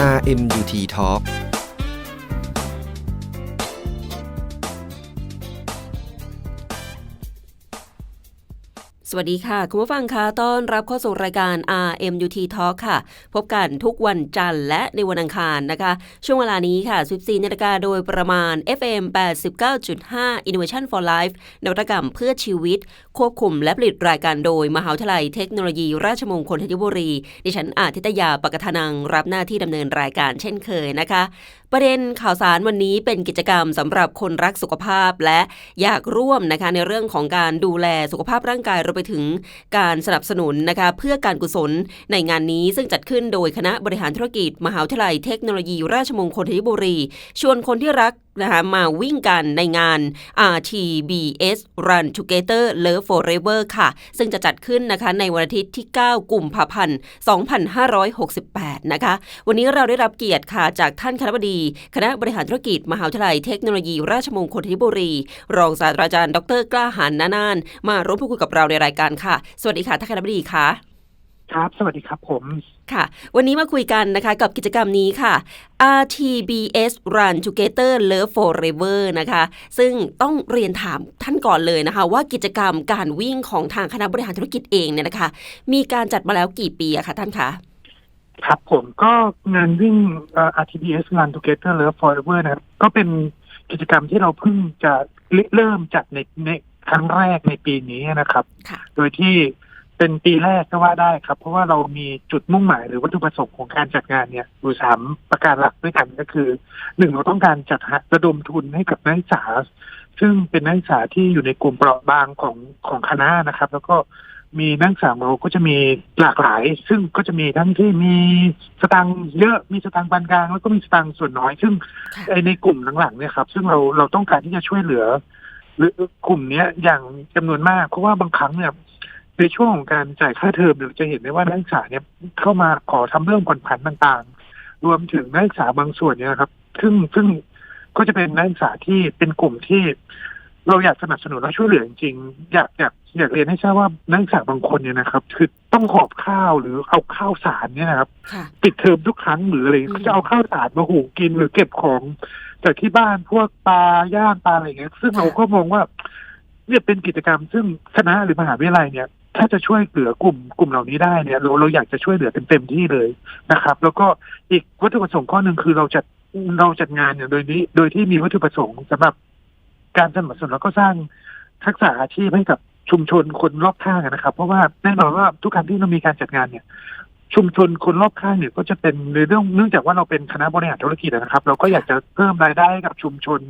RMUT Talk สวัสดีค่ะ คุณผู้ฟังคะต้อนรับเข้าสู่รายการ RMUT Talk ค่ะ พบกันทุกวันจันทร์และในวันอังคารนะคะ ช่วงเวลานี้ค่ะ 14นาฬิกาโดยประมาณ FM 89.5 Innovation for Life นวัตกรรมเพื่อชีวิต ควบคุมและผลิตรายการโดย มหาวิทยาลัยเทคโนโลยี ราชมงคลธัญบุรี ดิฉันอาทิตยาปกทนังรับหน้าที่ดำเนินรายการเช่นเคยนะคะ ประเด็นข่าวสารวันนี้เป็นกิจกรรมสำหรับคนรักสุขภาพและอยากร่วมนะคะในเรื่องของการดูแลสุขภาพร่างกายรวมไปถึงการสนับสนุนนะคะเพื่อการกุศลในงานนี้ซึ่งจัดขึ้นโดยคณะบริหารธุรกิจ มหาวิทยาลัยเทคโนโลยี ราชมงคลธัญบุรี ชวนคนที่รัก นะคะมาวิ่งกันในงาน RTBS Run Together Love Forever ค่ะ ซึ่งจะจัดขึ้นนะคะในวันอาทิตย์ที่ 9 กุมภาพันธ์ 2568 นะคะ วันนี้เราได้รับเกียรติค่ะจากท่านคณะบดี คณะบริหารธุรกิจ มหาวิทยาลัยเทคโนโลยี ราชมงคลธัญบุรี รองศาสตราจารย์ ดรกล้าหาญนานาน มาร่วมพูดคุยกับเราในรายการค่ะ สวัสดีค่ะท่านคณะบดีค่ะ ครับ สวัสดีครับผม ค่ะ วันนี้มาคุยกันนะคะกับกิจกรรมนี้ค่ะ RTBS Run Together Love Forever นะคะ ซึ่งต้องเรียนถามท่านก่อนเลยนะคะ ว่ากิจกรรมการวิ่งของทางคณะบริหารธุรกิจเองเนี่ยนะคะ มีการจัดมาแล้วกี่ปีอะคะท่านคะ ครับผมก็งานวิ่งเอ่อ RTBS Run Together Love Forever นะครับก็เป็นกิจกรรมที่เราเพิ่งจะเริ่มจัดในในครั้งแรกในปีนี้นะครับ ค่ะ โดยที่ เป็นปีแรกก็ว่าได้ครับ เพราะว่าเรามีจุดมุ่งหมายหรือวัตถุประสงค์ของการจัดงานเนี่ยอยู่สามประการหลักด้วยกันก็คือหนึ่งเราต้องการจัดหาระดมทุนให้กับนักศึกษา ซึ่งเป็นนักศึกษาที่อยู่ในกลุ่มเปราะบางของของคณะนะครับ แล้วก็มีนักศึกษาของเราก็จะมีหลากหลาย ซึ่งก็จะมีทั้งที่มีสตังค์เยอะมีสตังค์ปานกลางแล้วก็มีสตังค์ส่วนน้อย ซึ่งค่ะไอ้ในกลุ่มหลังๆเนี่ยครับ ซึ่งเราเราต้องการที่จะช่วยเหลือ หรือกลุ่มเนี้ยอย่างจำนวนมากเพราะว่าบางครั้งเนี่ย ในช่วงของการจ่ายค่าเทอมเนี่ยจะเห็นได้ว่านักศึกษาเนี่ยเข้ามาขอทำเรื่องผ่อนผันต่างๆ รวมถึงนักศึกษาบางส่วนเนี่ยนะครับซึ่งซึ่งก็จะเป็นนักศึกษาที่เป็นกลุ่มที่เราอยากสนับสนุนและช่วยเหลือจริงๆอยากอยากอยากเรียนให้ทราบว่านักศึกษาบางคนเนี่ยนะครับ คือต้องหอบข้าวหรือเอาข้าวสารเนี่ยนะครับค่ะปิดเทอมทุกครั้งหรืออะไรอืมเขาจะเอาข้าวสารมาหุงกินหรือเก็บของจากที่บ้านพวกปลาย่างปลาอะไรอย่างเงี้ยซึ่งเราก็มองว่าเนี่ยเป็นกิจกรรมซึ่งคณะหรือมหาวิทยาลัยเนี่ย ถ้าจะช่วยเหลือกลุ่มกลุ่มเหล่านี้ได้เนี่ยเราเราอยากจะช่วยเหลือเต็มเต็มที่เลยนะครับ แล้วก็อีกวัตถุประสงค์ข้อหนึ่งคือเราจัดเราจัดงานเนี่ยโดยนี้ โดยที่มีวัตถุประสงค์สำหรับการสนับสนุนแล้วก็สร้างทักษะอาชีพให้กับชุมชนคนรอบข้างนะครับ เพราะว่าแน่นอนว่าทุกครั้งที่เรามีการจัดงานเนี่ย ชุมชนคนรอบข้างเนี่ยก็จะเป็นในเรื่องเนื่องจากว่าเราเป็นคณะบริหารธุรกิจนะครับ เราก็อยากจะเพิ่มรายได้ให้กับชุมชน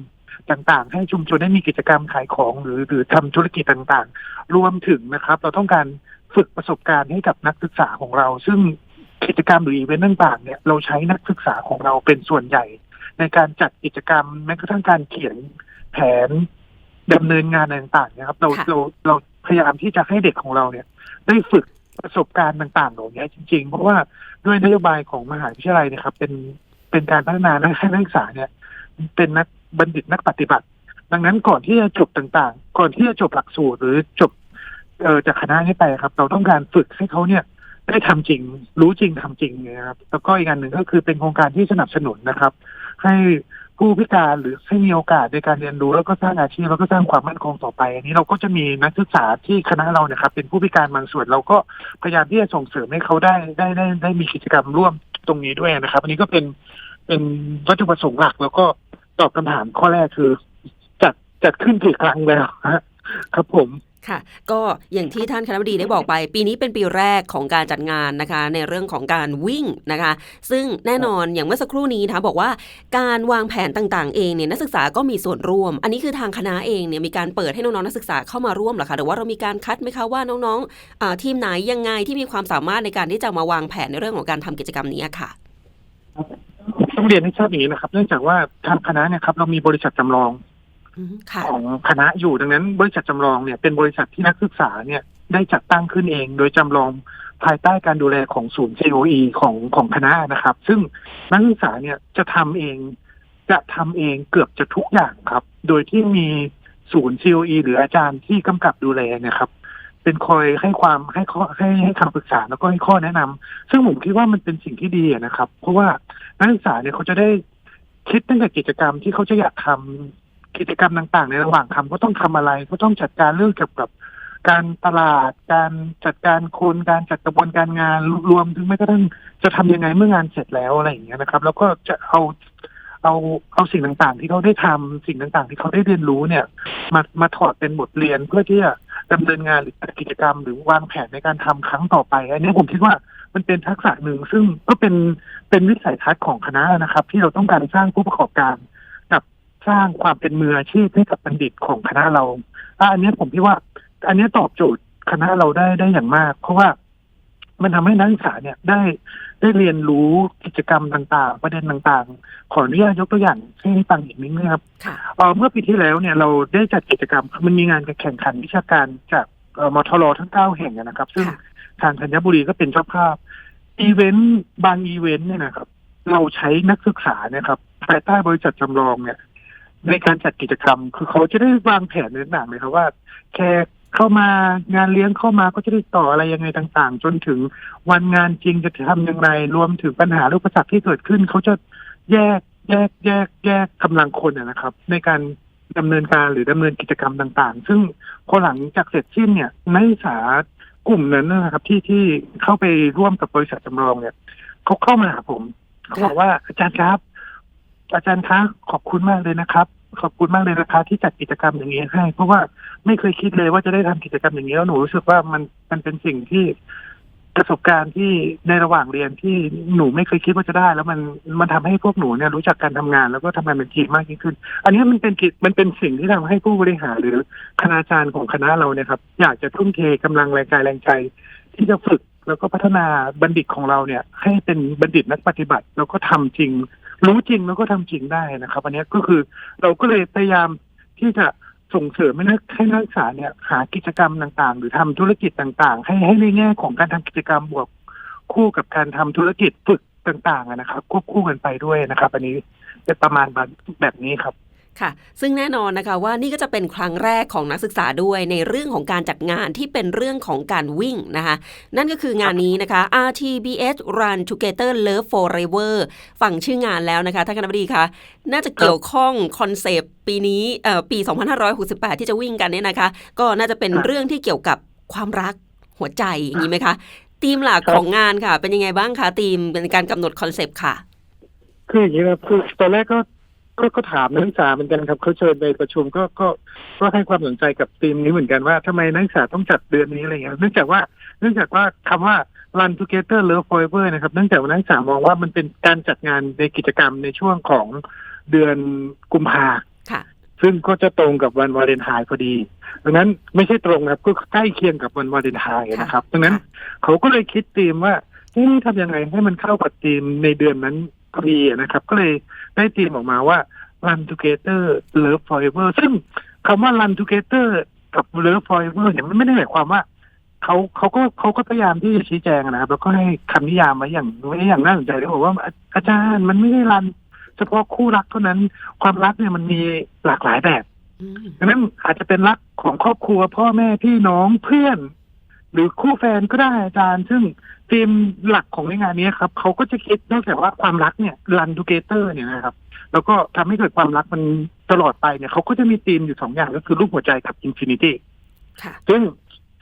ต่างๆ ให้ชุมชนได้มีกิจกรรมขายของหรือหรือทำธุรกิจต่างๆ รวมถึงนะครับ เราต้องการฝึกประสบการณ์ให้กับนักศึกษาของเรา ซึ่งกิจกรรมหรืออีเวนต์ต่างๆ เนี่ยเราใช้นักศึกษาของเราเป็นส่วนใหญ่ ในการจัดกิจกรรมแม้กระทั่งการเขียนแผนดำเนินงานอะไรต่างๆนะครับ เราค่ะเราเราพยายามที่จะให้เด็กของเราเนี่ย ได้ฝึกประสบการณ์ต่างๆเหล่านี้จริง ๆ เพราะว่าด้วยนโยบายของมหาวิทยาลัยเนะครับ เป็นเป็นการพัฒนานักให้นักศึกษาเนี่ย เป็นนัก บัณฑิตนักปฏิบัติ ดังนั้นก่อนที่จะจบต่างๆ ก่อนที่จะจบหลักสูตรหรือจบเออจากคณะนี้ไปครับ เราต้องการฝึกให้เขาเนี่ยได้ทำจริง รู้จริงทำจริงนะครับแล้วก็อีกอันหนึ่งก็คือเป็นโครงการที่สนับสนุนนะครับ ให้ผู้พิการหรือให้มีโอกาสในการเรียนรู้แล้วก็สร้างอาชีพแล้วก็สร้างความมั่นคงต่อไป อันนี้เราก็จะมีนักศึกษาที่คณะเราเนี่ยครับเป็นผู้พิการบางส่วนเราก็พยายามที่จะส่งเสริมให้เขาได้ได้ได้ได้มีกิจกรรมร่วมตรงนี้ด้วยนะครับ อันนี้ก็เป็นเป็นวัตถุประสงค์หลักแล้วก็ ตอบคำถามข้อแรกคือจัดจัดขึ้นกี่ครั้งแล้วครับผมค่ะ ก็อย่างที่ท่านคณะบดีได้บอกไป ปีนี้เป็นปีแรกของการจัดงานนะคะ ในเรื่องของการวิ่งนะคะ ซึ่งแน่นอนอย่างเมื่อสักครู่นี้นะคะบอกว่าการวางแผนต่างๆเองเนี่ยนักศึกษาก็มีส่วนร่วม อันนี้คือทางคณะเองเนี่ยมีการเปิดให้น้องๆนักศึกษาเข้ามาร่วมเหรอคะหรือว่าเรามีการคัดไหมคะว่าน้องๆทีมไหนยังไงที่มีความสามารถในการที่จะมาวางแผนในเรื่องของการทำกิจกรรมนี้ค่ะต้องเรียนให้ทราบอย่างนี้นะครับ เนื่องจากว่าทางคณะเนี่ยครับเรามีบริษัทจำลองอืมค่ะ ของคณะอยู่ดังนั้น บริษัทจำลองเนี่ยเป็นบริษัทที่นักศึกษาเนี่ยได้จัดตั้งขึ้นเอง โดยจำลองภายใต้การดูแลของศูนย์ COE ของของคณะนะครับ ซึ่งนักศึกษาเนี่ยจะทำเองจะทำเองเกือบจะทุกอย่างครับ โดยที่มีศูนย์ COE หรืออาจารย์ที่กำกับดูแลเนะครับ เป็นคอยให้ความให้ข้อให้ให้คำปรึกษาแล้วก็ให้ข้อแนะนำซึ่งผมคิดว่ามันเป็นสิ่งที่ดีนะครับ เพราะว่านักศึกษาเนี่ยเขาจะได้คิดตั้งแต่กิจกรรมที่เขาจะอยากทำกิจกรรมต่างๆ ในระหว่างทำก็ต้องทำอะไรก็ต้องจัดการเรื่องเกี่ยวกับการตลาด การจัดการคนการจัดกระบวนการงานรวมถึงแม้กระทั่งจะทำยังไงเมื่องานเสร็จแล้วอะไรอย่างเงี้ยนะครับ แล้วก็จะเอาเอาเอาสิ่งต่างๆ ที่เขาได้ทำสิ่งต่างๆ ที่เขาได้เรียนรู้เนี่ย มามาถอดเป็นบทเรียนเพื่อที่จะ ดำเนินงานหรือจัดกิจกรรม หรือวางแผนในการทำครั้งต่อไป อันนี้ผมคิดว่ามันเป็นทักษะหนึ่งซึ่งก็เป็นเป็นวิสัยทัศน์ของคณะนะครับ ที่เราต้องการสร้างผู้ประกอบการ กับสร้างความเป็นมืออาชีพให้กับบัณฑิตของคณะเราอันนี้ผมคิดว่า อันนี้ตอบโจทย์คณะเราได้ได้อย่างมาก เพราะว่า มันทำให้นักศึกษาเนี่ยได้ได้เรียนรู้กิจกรรมต่างๆ ประเด็นต่างๆ ขออนุญาตยกตัวอย่างให้ฟังอีกนิดนึงครับค่ะเอ่อเมื่อปีที่แล้วเนี่ยเราได้จัดกิจกรรมมันมีงานแข่งขันวิชาการจากเอ่อมทรทั้งเก้าแห่งอะนะครับ ซึ่งค่ะทางธัญบุรีก็เป็นเจ้าภาพอีเวนต์บางอีเวนต์เนี่ยนะครับ เราใช้นักศึกษาเนี่ยครับภายใต้บริษัทจำลองเนี่ยในการจัดกิจกรรม คือเขาจะได้วางแผนในต่างๆเลยครับว่าแขก เข้ามางานเลี้ยงเข้ามาก็จะได้ต่ออะไรยังไงต่างๆ จนถึงวันงานจริงจะทำอย่างไร รวมถึงปัญหาลูกประสักที่เกิดขึ้น เขาจะแยกแยกแยกแยกกำลังคนนะครับ ในการดำเนินการหรือดำเนินกิจกรรมต่าง ๆ ซึ่งพอหลังจากเสร็จสิ้นเนี่ยนักศึกษากลุ่มนั้นนะครับ ที่ที่เข้าไปร่วมกับบริษัทจำลองเนี่ยเขาเข้ามาหาผมเขาบอกว่าอาจารย์ครับ อาจารย์คะขอบคุณมากเลยนะครับ ขอบคุณมากเลยนะคะที่จัดกิจกรรมอย่างนี้ให้ เพราะว่าไม่เคยคิดเลยว่าจะได้ทำกิจกรรมอย่างนี้แล้วหนูรู้สึกว่ามันมันเป็นสิ่งที่ประสบการณ์ที่ในระหว่างเรียนที่หนูไม่เคยคิดว่าจะได้ แล้วมันมันทำให้พวกหนูเนี่ยรู้จักการทำงาน แล้วก็ทำงานเป็นทีมมากยิ่งขึ้น อันนี้มันเป็นกิจมันเป็นสิ่งที่ทำให้ผู้บริหารหรือคณาจารย์ของคณะเราเนี่ยครับ อยากจะทุ่มเทกำลังแรงกายแรงใจ ที่จะฝึกแล้วก็พัฒนาบัณฑิตของเราเนี่ย ให้เป็นบัณฑิตนักปฏิบัติ แล้วก็ทำจริง รู้จริงแล้วก็ทำจริงได้นะครับอันนี้ก็คือเราก็เลยพยายามที่จะส่งเสริมให้นักให้นักศึกษาเนี่ยหากิจกรรมต่างๆ หรือทำธุรกิจต่างๆ ให้ให้ในแง่ของการทำกิจกรรมบวกคู่กับการทำธุรกิจฝึกต่างๆนะครับควบคู่กันไปด้วยนะครับ อันนี้เป็นประมาณแบบนี้ครับ ค่ะ ซึ่งแน่นอนนะคะว่านี่ก็จะเป็นครั้งแรกของนักศึกษาด้วยในเรื่องของการจัดงานที่เป็นเรื่องของการวิ่งนะคะ นั่นก็คืองานนี้นะคะ RTBS Run Together Love Forever ฟังชื่องานแล้วนะคะท่านคณบดีคะน่าจะเกี่ยวข้องคอนเซปต์ปีนี้เอ่อปี 2568 ที่จะวิ่งกันเนี่ยนะคะ ก็น่าจะเป็นครับเรื่องที่เกี่ยวกับความรักหัวใจอย่างนี้ไหมคะธีมหลักครับของงานค่ะ เป็นยังไงบ้างคะธีมเป็นการกำหนดคอนเซปต์ค่ะ คืออย่างนี้ครับคือตอนแรกก็ ก็ก็ถามนักศึกษาเหมือนกันครับเขาเชิญไปประชุมก็ก็ก็ให้ความสนใจกับธีมนี้เหมือนกันว่าทำไมนักศึกษาต้องจัดเดือนนี้อะไรเงี้ยเนื่องจากว่าเนื่องจากว่าคำว่า Run Together Love Forever นะครับเนื่องจากว่านักศึกษามองว่ามันเป็นการจัดงานในกิจกรรมในช่วงของเดือนกุมภาค่ะซึ่งก็จะตรงกับวันวาเลนไทน์พอดี ดังนั้นไม่ใช่ตรงนะครับก็ใกล้เคียงกับวันวาเลนไทน์นะครับ ดังนั้นเขาก็เลยคิดธีมว่าเอ๊ะทำยังไงให้มันเข้ากับธีมในเดือนนั้น พอดีนะครับ ก็เลยได้ธีมออกมาว่า Run Together Love Forever ซึ่งคำว่า Run Together กับ Love Forever เนี่ยมันไม่ได้หมายความว่าเขาเขาก็เขาก็พยายามที่จะชี้แจงนะครับแล้วก็ให้คำนิยามไว้อย่างไว้อย่างน่าสนใจเลยบอกว่าอาอาจารย์มันไม่ได้รันเฉพาะคู่รักเท่านั้นความรักเนี่ยมันมีหลากหลายแบบอืมดังนั้นอาจจะเป็นรักของครอบครัวพ่อแม่พี่น้องเพื่อน หรือคู่แฟนก็ได้อาจารย์ ซึ่งธีมหลักของในงานนี้ครับเขาก็จะคิดนอกจากว่าความรักเนี่ยรันดูเกเตอร์เนี่ยนะครับ แล้วก็ทำให้เกิดความรักมันตลอดไปเนี่ยเขาก็จะมีธีมอยู่สองอย่างก็คือรูปหัวใจกับอินฟินิตี้ค่ะซึ่ง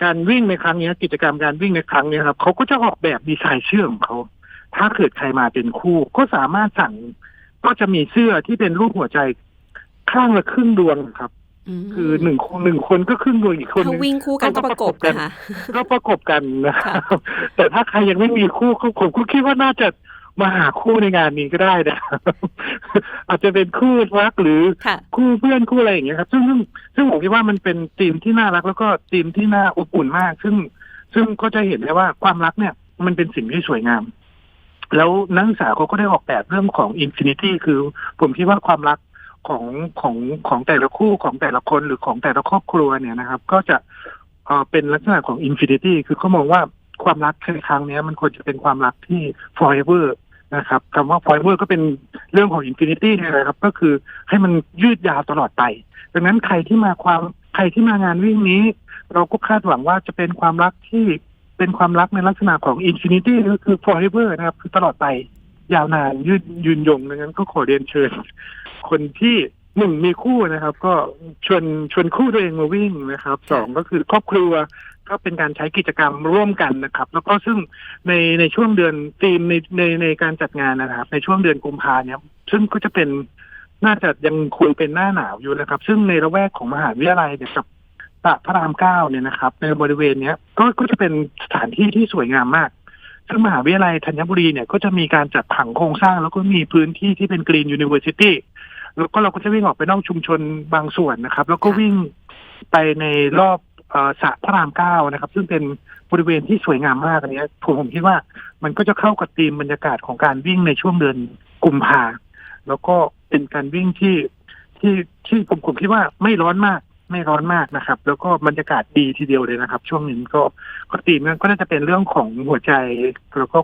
การวิ่งในครั้งนี้กิจกรรมการวิ่งในครั้งนี้ครับเขาก็จะออกแบบดีไซน์เสื้อของเขาถ้าเกิดใครมาเป็นคู่ก็สามารถสั่งก็จะมีเสื้อที่เป็นรูปหัวใจข้างละครึ่งดวงครับม คือหนึ่งคนหนึ่งคนก็ครึ่งดวงอีกคนหถ้านึงวิ่งคู่กันก็ประกบนะคะก็ประกบกันนะครับแต่ถ้าใครยังไม่มีคู่ก็ผมก็คิดว่าน่าจะมาหาคู่ในงานนี้ก็ได้นะครับอาจจะเป็นคู่รักหรือค่ะคู่เพื่อนคู่อะไรอย่างเงี้ยครับ ซึ่งซึ่งซึ่งผมคิดว่ามันเป็นธีมที่น่ารัก แล้วก็ธีมที่น่าอบอุ่นมาก ซึ่งซึ่งก็จะเห็นได้ว่าความรักเนี่ย มันเป็นสิ่งที่สวยงาม แล้วนักศึกษาเขาก็ได้ออกแบบเรื่องของอินฟินิตี้คือ ผมคิดว่าความรัก ของของของแต่ละคู่ของแต่ละคนหรือของแต่ละครอบครัวเนี่ยนะครับ ก็จะเออเป็นลักษณะของอินฟินิตี้คือเขามองว่าความรักในครั้งนี้มันควรจะเป็นความรักที่ forever นะครับคำว่า forever ก็เป็นเรื่องของ infinity เนี่ยนะครับ ก็คือให้มันยืดยาวตลอดไป ดังนั้นใครที่มาความใครที่มางานวิ่งนี้ เราก็คาดหวังว่าจะเป็นความรักที่เป็นความรักในลักษณะของ infinity ก็คือ forever นะครับ คือตลอดไป ยาวนานยืดยืนยงดังนั้นก็ขอเรียนเชิญ คนที่หนึ่งมีคู่นะครับ ก็ชวนชวนคู่ตัวเองมาวิ่งนะครับสองก็คือครอบครัวก็เป็นการใช้กิจกรรมร่วมกันนะครับ แล้วก็ซึ่งในในช่วงเดือนธีมในในในการจัดงานนะครับ ในช่วงเดือนกุมภาเนี่ยซึ่งก็จะเป็นน่าจะยังคงเป็นหน้าหนาวอยู่นะครับ ซึ่งในระแวกของมหาวิทยาลัยเนี่ยกับตะพระรามเก้าเนี่ยนะครับ ในบริเวณเนี้ยก็ก็จะเป็นสถานที่ที่สวยงามมาก ซึ่งมหาวิทยาลัยธัญบุรีเนี่ยก็จะมีการจัดผังโครงสร้าง แล้วก็มีพื้นที่ที่เป็นกรีนยูนิเวอร์ซิตี้แล้วก็เราก็จะวิ่งออกไปนอกชุมชนบางส่วนนะครับ แล้วก็วิ่งไปในรอบสระพระรามเก้านะครับ ซึ่งเป็นบริเวณที่สวยงามมากอันนี้ผมผมคิดว่ามันก็จะเข้ากับธีมบรรยากาศของการวิ่งในช่วงเดือนกุมภาแล้วก็เป็นการวิ่งที่ที่ที่ผมผมคิดว่าไม่ร้อนมาก ไม่ร้อนมากนะครับ แล้วก็บรรยากาศดีทีเดียวเลยนะครับ ช่วงนี้ก็ปกติมันก็น่าจะเป็นเรื่องของหัวใจแล้วก็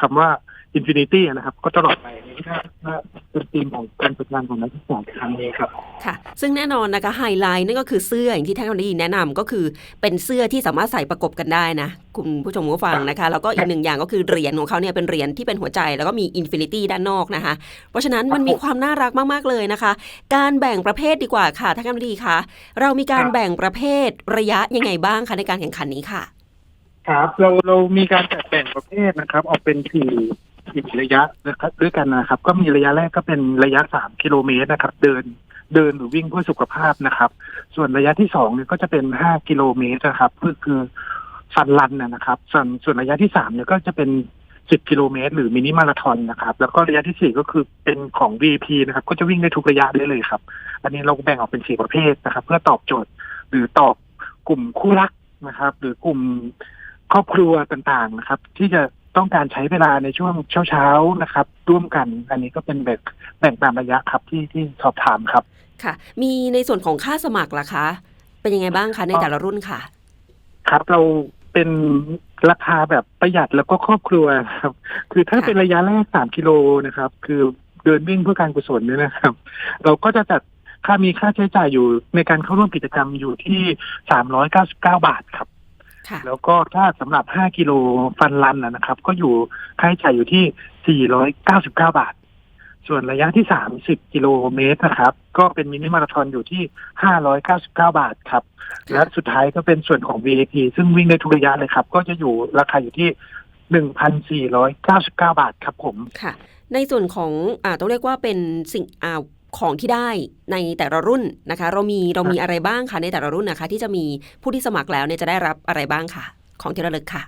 คำว่า อินฟินิตี้นะครับ ก็ตลอดไปนี่ก็น่าเป็นธีมของการจัดงานของนักศึกษาครั้งนี้ครับ ค่ะ ซึ่งแน่นอนนะคะไฮไลท์นั่นก็คือเสื้ออย่างที่ท่านคนดีแนะนำก็คือเป็นเสื้อที่สามารถใส่ประกบกันได้นะ คุณผู้ชมผู้ฟังนะคะ แล้วก็อีกหนึ่งอย่างก็คือเหรียญของเขาเนี่ยเป็นเหรียญที่เป็นหัวใจแล้วก็มีอินฟินิตี้ด้านนอกนะคะ เพราะฉะนั้นมันมีความน่ารักมาก ๆ เลยนะคะ การแบ่งประเภทดีกว่าค่ะท่านคนดีคะเรามีการครับแบ่งประเภทระยะยังไงบ้างคะในการแข่งขันนี้ค่ะครับเราเรามีการจัดแบ่งประเภทนะครับ ออกเป็นสี่ สี่ระยะนะครับด้วยกันนะครับ ก็มีระยะแรกก็เป็นระยะสามกิโลเมตรนะครับ เดินเดินหรือวิ่งเพื่อสุขภาพนะครับ ส่วนระยะที่สองเนี่ยก็จะเป็นห้ากิโลเมตรนะครับก็คือฟันรันนะครับ ส่วนส่วนระยะที่สามเนี่ยก็จะเป็นสิบกิโลเมตร หรือมินิมาราธอนนะครับ แล้วก็ระยะที่สี่ก็คือเป็นของ VP นะครับ ก็จะวิ่งได้ทุกระยะได้เลยครับ อันนี้เราแบ่งออกเป็นสี่ประเภทนะครับ เพื่อตอบโจทย์หรือตอบกลุ่มคู่รักนะครับ หรือกลุ่มครอบครัวต่างๆนะครับ ที่จะ ต้องการใช้เวลาในช่วงเช้าๆนะครับ ร่วมกัน อันนี้ก็เป็นแบ่งแบ่งตามระยะครับที่ที่สอบถามครับ ค่ะ มีในส่วนของค่าสมัครล่ะคะ เป็นยังไงบ้างคะในแต่ละรุ่นค่ะ ครับเราเป็นราคาแบบประหยัดแล้วก็ครอบครัวครับ คือถ้าค่ะเป็นระยะแรกสามกิโลนะครับ คือเดินวิ่งเพื่อการกุศลเนี่ยนะครับ เราก็จะจัดค่ามีค่าใช้จ่ายอยู่ในการเข้าร่วมกิจกรรมอยู่ที่สามร้อยเก้าสิบเก้าบาทครับค่ะ แล้วก็ถ้าสำหรับ 5 กิโลฟันรันนะนะครับ ก็อยู่ค่าใช้จ่ายอยู่ที่ 499 บาท ส่วนระยะที่ 30 กิโลเมตรนะครับ ก็เป็นมินิมาราธอนอยู่ที่ 599 บาทครับ และสุดท้ายก็เป็นส่วนของ VIP ซึ่งวิ่งได้ทุกระยะเลยครับ ก็จะอยู่ราคาอยู่ที่1,499บาทครับผม ค่ะ ในส่วนของอ่าต้องเรียกว่าเป็นสิ่งอ่า ของที่ได้ในแต่ละรุ่นนะคะ เรามีเรามีอะไรบ้างคะในแต่ละรุ่นนะคะ ที่จะมีผู้ที่สมัครแล้วเนี่ยจะได้รับอะไรบ้างค่ะของที่ระลึกค่ะ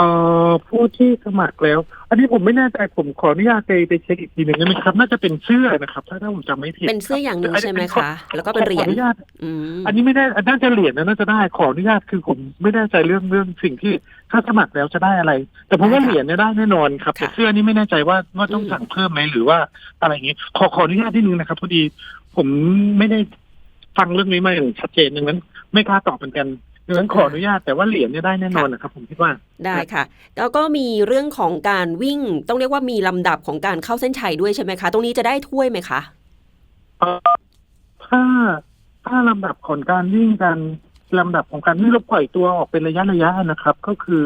เอ่อผู้ที่สมัครแล้ว อันนี้ผมไม่แน่ใจผมขออนุญาตไปไปเช็คอีกทีหนึ่งได้ไหมครับ น่าจะเป็นเสื้อนะครับ ถ้าถ้าผมจำไม่ผิดเป็นเสื้ออย่างหนึ่งรับใช่ไหมขอคะ แล้วก็เป็นเหรียญขออนุญาตอืมอันนี้ไม่ได้อันน่าจะเหรียญนะน่าจะได้ขออนุญาตคือผมไม่แน่ใจเรื่องเรื่องสิ่งที่ถ้าสมัครแล้วจะได้อะไร แต่ผมว่าได้ค่ะเหรียญเนี่ยได้แน่นอนครับค่ะแต่เสื้อนี่ไม่แน่ใจว่าว่าต้องอืมสั่งเพิ่มไหมหรือว่าอะไรอย่างนี้ ขอขออนุญาตที่นึงนะครับพอดี ผมไม่ได้ฟังเรื่องนี้มาอย่างชัดเจนดังนั้น ไม่กล้าตอบเหมือนกัน ดังนั้นขออนุญาตแต่ว่าเหรียญเนี่ยได้แน่นอนนะครับ ผมคิดว่าได้ค่ะ แล้วก็มีเรื่องของการวิ่งต้องเรียกว่ามีลำดับของการเข้าเส้นชัยด้วยใช่ไหมคะ ตรงนี้จะได้ถ้วยไหมคะเอ่อถ้าถ้าลำดับของการวิ่งกันลำดับของการวิ่งเราปล่อยตัวออกเป็นระยะระยะนะครับ ก็คือ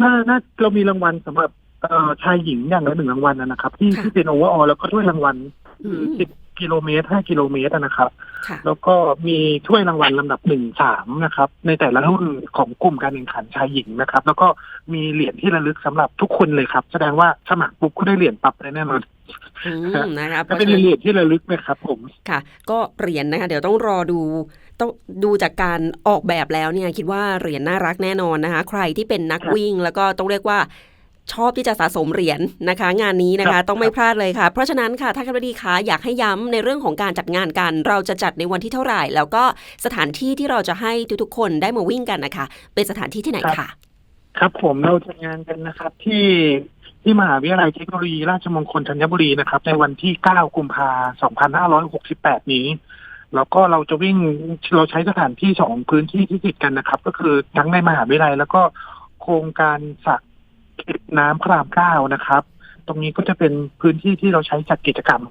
น่าน่าเรามีรางวัลสำหรับเอ่อชายหญิงอย่างละหนึ่งรางวัลนะครับ ที่ค่ะที่เป็นโอเวอร์ออลแล้วก็ถ้วยรางวัลอืคือมสิบ กิโลเมตรห้ากิโลเมตรนะครับ ค่ะ แล้วก็มีถ้วยรางวัลลำดับหนึ่งสามนะครับ ในแต่ละรุ่นของกลุ่มการแข่งขันชายหญิงนะครับ แล้วก็มีเหรียญที่ระลึกสำหรับทุกคนเลยครับ แสดงว่าสมัครปุ๊บก็ได้เหรียญปรับเลยแน่นอนอืมนะคะเพก็ราะเป็นฉะนั้น เหรียญที่ระลึกนะครับ ผม ค่ะก็เหรียญนะคะเดี๋ยวต้องรอดูต้องดูจากการออกแบบแล้วเนี่ยคิดว่าเหรียญน่ารักแน่นอนนะคะ ใครที่เป็นนักครับ วิ่งแล้วก็ต้องเรียกว่า ชอบที่จะสะสมเหรียญนะคะ งานนี้นะครัคะบต้องไม่พลาดเลยค่ะ เพราะฉะนั้นค่ะท่านคณบดีคะอยากให้ย้ำในเรื่องของการจัดงานกัน เราจะจัดในวันที่เท่าไหร่ แล้วก็สถานที่ที่เราจะให้ทุกๆคนได้มาวิ่งกันนะคะ เป็นสถานที่ที่ไหนค่ะครับผมเราจะงานกันนะครับที่ที่มหาวิทยาลัยเทคโนโลยีราชมงคลธัญบุรีนะครับ ในวันที่ 9 กุมภาพันธ์2568 นี้ แล้วก็เราจะวิ่งเราใช้สถานที่สองพื้นที่ที่ติดกันนะครับ ก็คือทั้งในมหาวิทยาลัยแล้วก็โครงการสระเก็บ น้ำพระรามเก้านะครับ ตรงนี้ก็จะเป็นพื้นที่ที่เราใช้จัดกิจกรรม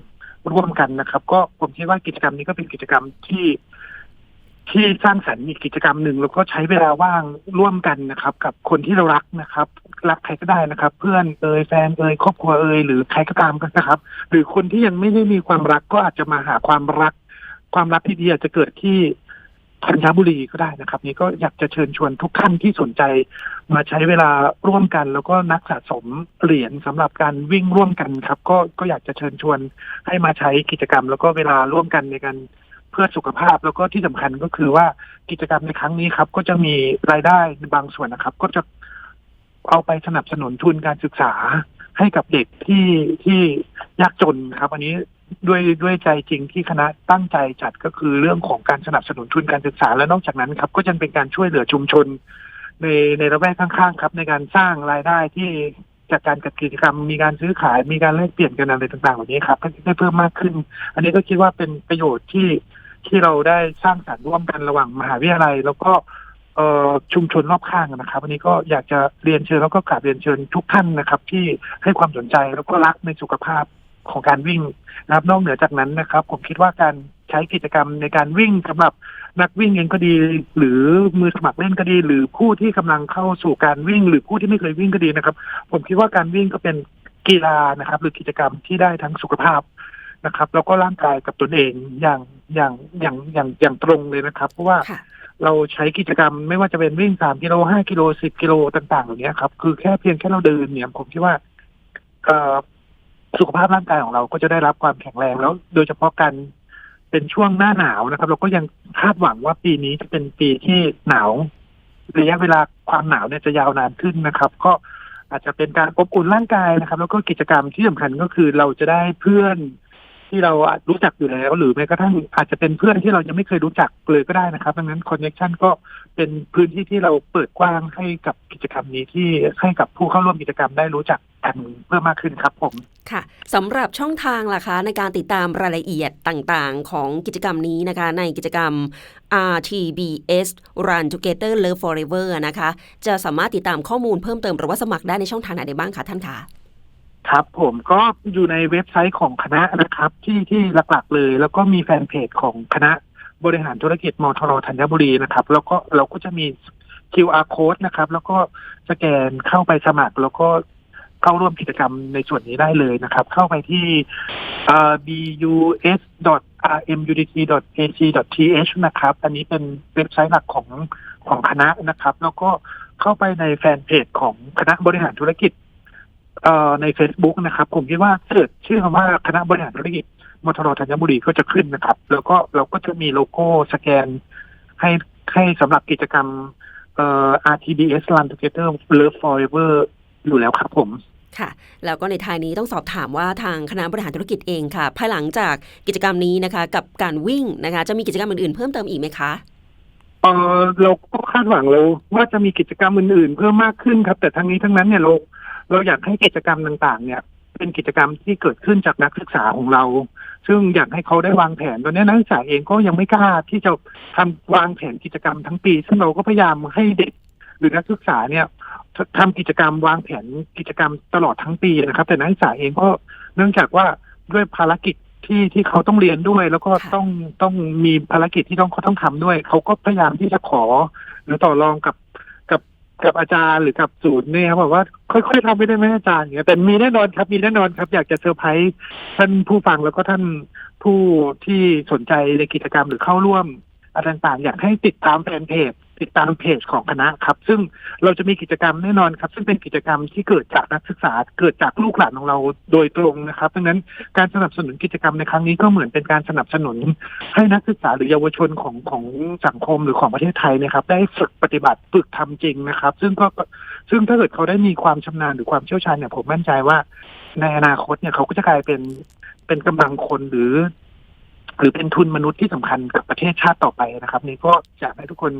ร่วมกันนะครับ ก็ผมคิดว่ากิจกรรมนี้ก็เป็นกิจกรรมที่ที่สร้างสรรค์อีกกิจกรรมหนึ่งแล้วก็ใช้เวลาว่างร่วมกันนะครับ กับคนที่เรารักนะครับ รักใครก็ได้นะครับ เพื่อนเอ่ยแฟนเอ่ยครอบครัวเอ่ยหรือใครก็ตามกันนะครับ หรือคนที่ยังไม่ได้มีความรักก็อาจจะมาหาความรัก ความรักที่ดีอาจจะเกิดที่ ธัญบุรีก็ได้นะครับ นี่ก็อยากจะเชิญชวนทุกท่านที่สนใจ มาใช้เวลาร่วมกัน แล้วก็นักสะสมเหรียญสำหรับการวิ่งร่วมกันครับ ก็ก็อยากจะเชิญชวนให้มาใช้กิจกรรม แล้วก็เวลาร่วมกันในการเพื่อสุขภาพแล้วก็ที่สำคัญก็คือว่ากิจกรรมในครั้งนี้ครับ ก็จะมีรายได้บางส่วนนะครับ ก็จะเอาไปสนับสนุนทุนการศึกษาให้กับเด็กที่ที่ยากจนครับ อันนี้ ด้วยด้วยใจจริงที่คณะตั้งใจจัดก็คือเรื่องของการสนับสนุนทุนการศึกษาและนอกจากนั้นครับ ก็ยังเป็นการช่วยเหลือชุมชน ในในระแวกข้างๆครับ ในการสร้างรายได้ที่จากการจัดกิจกรรมมีการซื้อขายมีการแลกเปลี่ยนกันอะไรต่างๆแบบนี้ครับก็ได้เพิ่มมากขึ้น อันนี้ก็คิดว่าเป็นประโยชน์ที่ที่เราได้สร้างสรรค์ร่วมกันระหว่างมหาวิทยาลัย แล้วก็เอ่อชุมชนรอบข้างนะครับวันนี้ก็อยากจะเรียนเชิญแล้วก็กราบเรียนเชิญทุกท่านนะครับ ที่ให้ความสนใจแล้วก็รักในสุขภาพ ของการวิ่งนะครับนอกเหนือจากนั้นนะครับ ผมคิดว่าการใช้กิจกรรมในการวิ่งสำหรับนักวิ่งเองก็ดี หรือมือสมัครเล่นก็ดี หรือผู้ที่กำลังเข้าสู่การวิ่ง หรือผู้ที่ไม่เคยวิ่งก็ดีนะครับ ผมคิดว่าการวิ่งก็เป็นกีฬานะครับ หรือกิจกรรมที่ได้ทั้งสุขภาพนะครับ แล้วก็ร่างกายกับตนเองอย่างอย่างอย่างอย่างอย่างตรงเลยนะครับ เพราะว่าค่ะเราใช้กิจกรรมไม่ว่าจะเป็นวิ่งสามกิโลห้ากิโลสิบกิโลต่างๆอย่างเงี้ยครับ คือแค่เพียงแค่เราเดินเนี่ยผมคิดว่าเอ่อ สุขภาพร่างกายของเราก็จะได้รับความแข็งแรงแล้ว โดยเฉพาะการเป็นช่วงหน้าหนาวนะครับ เราก็ยังคาดหวังว่าปีนี้จะเป็นปีที่หนาวระยะเวลาความหนาวเนี่ยจะยาวนานขึ้นนะครับ ก็อาจจะเป็นการอบอุ่นร่างกายนะครับ แล้วก็กิจกรรมที่สำคัญก็คือเราจะได้เพื่อนที่เรารู้จักอยู่แล้ว หรือแม้กระทั่งอาจจะเป็นเพื่อนที่เรายังไม่เคยรู้จักเลยก็ได้นะครับดังนั้นคอนเน t ชันก็เป็นพื้นที่ที่เราเปิดกว้างให้กับกิจกรรมนี้ที่ให้กับผู้เข้าร่วมกิจกรรมได้รู้จัก กันเพิ่มมากขึ้นครับผมค่ะสำหรับช่องทางล่ะคะ ในการติดตามรายละเอียดต่างๆ ของกิจกรรมนี้นะคะ ในกิจกรรม RTBS Run Together Love Forever นะคะ จะสามารถติดตามข้อมูลเพิ่มเติมหรือว่าสมัครได้ในช่องทางไหนได้บ้างคะท่านคะครับผมก็อยู่ในเว็บไซต์ของคณะนะครับ ที่ที่หลักๆเลย แล้วก็มีแฟนเพจของคณะบริหารธุรกิจมทรธัญบุรีนะครับ แล้วก็เราก็จะมี QR code นะครับ แล้วก็สแกนเข้าไปสมัครแล้วก็ เข้าร่วมกิจกรรมในส่วนนี้ได้เลยนะครับ เข้าไปที่ bus.rmudt.ac.th นะครับ อันนี้เป็นเว็บไซต์หลักของของคณะนะครับ แล้วก็เข้าไปในแฟนเพจของคณะบริหารธุรกิจใน Facebook นะครับ ผมคิดว่าเสิร์ชชื่อคำว่าคณะบริหารธุรกิจมทรธัญบุรีก็จะขึ้นนะครับ แล้วก็เราก็จะมีโลโก้สแกน ให้ให้สำหรับกิจกรรมเอ่อ RTBS Run Together Love Forever อยู่แล้วครับผม ค่ะ แล้วก็ในท้ายนี้ต้องสอบถามว่าทางคณะบริหารธุรกิจเองค่ะ ภายหลังจากกิจกรรมนี้นะคะ กับการวิ่งนะคะ จะมีกิจกรรมอื่นๆเพิ่มเติมอีกไหมคะเออเราก็คาดหวังเราว่าจะมีกิจกรรมอื่นๆ เพิ่มมากขึ้นครับ แต่ทั้งนี้ทั้งนั้นเนี่ยเราเราอยากให้กิจกรรมต่างๆ เนี่ย เป็นกิจกรรมที่เกิดขึ้นจากนักศึกษาของเรา ซึ่งอยากให้เขาได้วางแผนตอนนี้นักศึกษาเองก็ยังไม่กล้าที่จะทำวางแผนกิจกรรมทั้งปี ซึ่งเราก็พยายามให้เด็ก รือนักศึกษาเนี่ยททำกิจกรรมวางแผนกิจกรรมตลอดทั้งปีนะครับ แต่นักศึกษาเองก็เนื่องจากว่าด้วยภารกิจที่ที่เขาต้องเรียนด้วย แล้วก็ค่ะต้องต้องมีภารกิจที่ต้องเขาต้องทำด้วย เขาก็พยายามที่จะขอ หรือต่อรองกับกับกับอาจารย์หรือกับศูนย์เนี่ยครับบอกว่าค่อยๆทำไปได้ไหมอาจารย์อย่างเงี้ยแต่มีแน่นอนครับมีแน่นอนครับ อยากจะเซอร์ไพรส์ท่านผู้ฟังแล้วก็ท่านผู้ที่สนใจในกิจกรรมหรือเข้าร่วม อะไรต่างๆ อยากให้ติดตามแฟนเพจติดตามเพจของคณะครับ ซึ่งเราจะมีกิจกรรมแน่นอนครับ ซึ่งเป็นกิจกรรมที่เกิดจากนักศึกษา เกิดจากลูกหลานของเราโดยตรงนะครับดังนั้นการสนับสนุนกิจกรรมในครั้งนี้ก็เหมือนเป็นการสนับสนุน ให้นักศึกษาหรือเยาวชนของของสังคมหรือของประเทศไทยนะครับ ได้ฝึกปฏิบัติฝึกทำจริงนะครับ ซึ่งก็ซึ่งถ้าเกิดเขาได้มีความชำนาญหรือความเชี่ยวชาญเนี่ยผมมั่นใจว่า ในอนาคตเนี่ยเขาก็จะกลายเป็นเป็นกำลังคนหรือ หรือเป็นทุนมนุษย์ที่สำคัญกับประเทศชาติต่อไปนะครับ นี่ก็อยากให้ทุกคน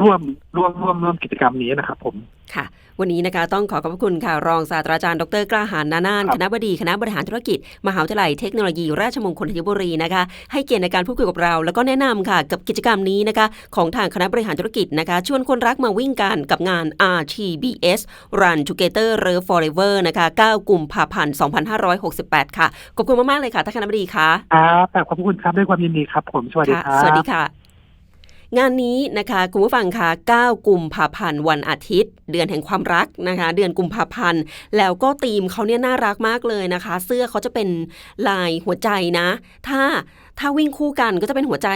ร่วมร่วมร่วมร่วมกิจกรรมนี้นะครับ ผมค่ะ วันนี้นะคะต้องขอขอบพระคุณค่ะ รองศาสตราจารย์ดรกล้าหาญนานานครับคณะบดีคณะบริหารธุรกิจ มหาวิทยาลัยเทคโนโลยี ราชมงคลธัญบุรีนะคะ ให้เกียรติในการพูดคุยกับเราแล้วก็แนะนำค่ะ กับกิจกรรมนี้นะคะ ของทางคณะบริหารธุรกิจนะคะ ชวนคนรักมาวิ่งกันกับงาน RTBS Run Together Love Forever นะคะ 9 กุมภาพันธ์ 2568 ค่ะ ขอบคุณมากๆเลยค่ะท่านคณะบดีค่ะครับขอบพระคุณครับด้วยความยินดีครับ ผมสวัสดีครับสวัสดีค่ะ งานนี้นะคะคุณผู้ฟังคะ9กุมภาพันธ์วันอาทิตย์ เดือนแห่งความรักนะคะ เดือนกุมภาพันธ์ แล้วก็ธีมเขาเนี่ยน่ารักมากเลยนะคะ เสื้อเขาจะเป็นลายหัวใจนะ ถ้าถ้าวิ่งคู่กันก็จะเป็นหัวใจ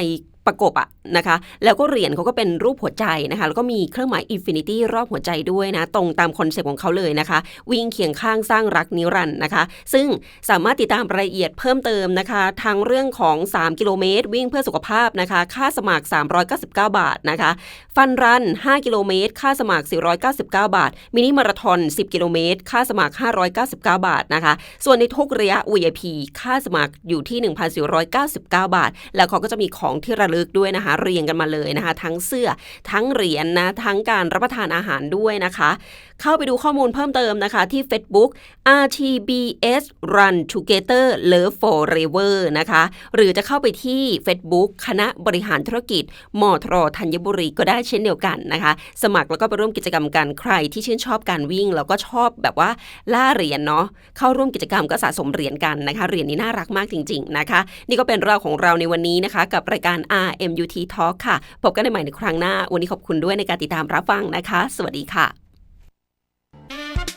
ประกบอะนะคะ แล้วก็เหรียญเขาก็เป็นรูปหัวใจนะคะ แล้วก็มีเครื่องหมายอินฟินิตี้รอบหัวใจด้วยนะ ตรงตามคอนเซปต์ของเขาเลยนะคะ วิ่งเคียงข้างสร้างรักนิรันดร์นะคะ ซึ่งสามารถติดตามรายละเอียดเพิ่มเติมนะคะทั้งเรื่องของ 3 กิโลเมตร วิ่งเพื่อสุขภาพนะคะ ค่าสมัคร 399 บาทนะคะ ฟันรัน 5 กิโลเมตร ค่าสมัคร 499 บาท มินิมาราทอน 10 กิโลเมตร ค่าสมัคร 599 บาทนะคะ ส่วนในทุกระยะ VIP ค่าสมัครอยู่ที่ 1,499 บาท แล้วเขาก็จะมีของที่ระลึกด้วยนะคะ เรียงกันมาเลยนะคะ ทั้งเสื้อทั้งเหรียญนะทั้งการรับประทานอาหารด้วยนะคะเข้าไปดูข้อมูลเพิ่มเติมนะคะ ที่ Facebook RTBS Run Together Love Forever นะคะ หรือจะเข้าไปที่ Facebook คณะบริหารธุรกิจมอทรธัญบุรีก็ได้เช่นเดียวกันนะคะ สมัครแล้วก็ไปร่วมกิจกรรมกันใครที่ชื่นชอบการวิ่ง แล้วก็ชอบแบบว่าล่าเหรียญเนาะเข้าร่วมกิจกรรมก็สะสมเหรียญกันนะคะเหรียญนี้น่ารักมากจริง ๆนะคะ นี่ก็เป็นเรื่องของเราในวันนี้นะคะ กับรายการ RMUT Talk ค่ะพบกันในใหม่ในครั้งหน้า วันนี้ขอบคุณด้วยในการติดตามรับฟังนะคะ สวัสดีค่ะ Thank you.